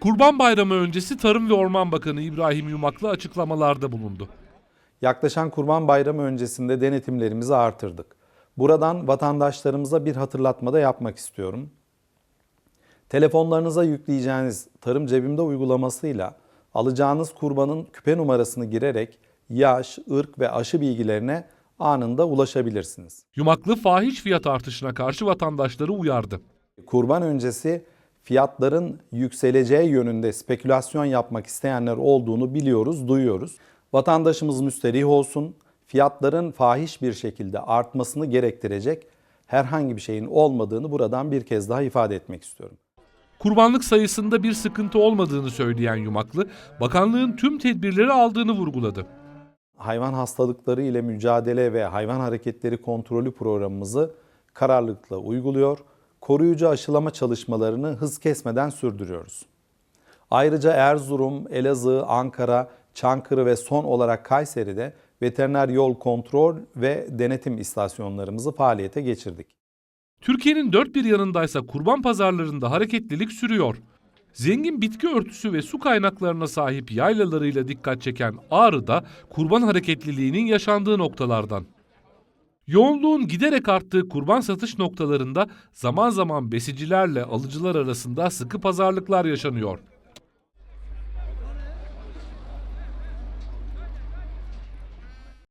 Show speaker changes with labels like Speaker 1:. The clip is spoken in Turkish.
Speaker 1: Kurban Bayramı öncesi Tarım ve Orman Bakanı İbrahim Yumaklı açıklamalarda bulundu.
Speaker 2: Yaklaşan Kurban Bayramı öncesinde denetimlerimizi artırdık. Buradan vatandaşlarımıza bir hatırlatma da yapmak istiyorum. Telefonlarınıza yükleyeceğiniz Tarım Cebimde uygulamasıyla alacağınız kurbanın küpe numarasını girerek yaş, ırk ve aşı bilgilerine anında ulaşabilirsiniz.
Speaker 1: Yumaklı fahiş fiyat artışına karşı vatandaşları uyardı.
Speaker 2: Kurban öncesi fiyatların yükseleceği yönünde spekülasyon yapmak isteyenler olduğunu biliyoruz, duyuyoruz. Vatandaşımız müsterih olsun, fiyatların fahiş bir şekilde artmasını gerektirecek herhangi bir şeyin olmadığını buradan bir kez daha ifade etmek istiyorum.
Speaker 1: Kurbanlık sayısında bir sıkıntı olmadığını söyleyen Yumaklı, bakanlığın tüm tedbirleri aldığını vurguladı.
Speaker 2: Hayvan hastalıkları ile mücadele ve hayvan hareketleri kontrolü programımızı kararlılıkla uyguluyor. Koruyucu aşılama çalışmalarını hız kesmeden sürdürüyoruz. Ayrıca Erzurum, Elazığ, Ankara, Çankırı ve son olarak Kayseri'de veteriner yol kontrol ve denetim istasyonlarımızı faaliyete geçirdik.
Speaker 1: Türkiye'nin dört bir yanındaysa kurban pazarlarında hareketlilik sürüyor. Zengin bitki örtüsü ve su kaynaklarına sahip yaylalarıyla dikkat çeken Ağrı'da kurban hareketliliğinin yaşandığı noktalardan. Yoğunluğun giderek arttığı kurban satış noktalarında zaman zaman besicilerle alıcılar arasında sıkı pazarlıklar yaşanıyor.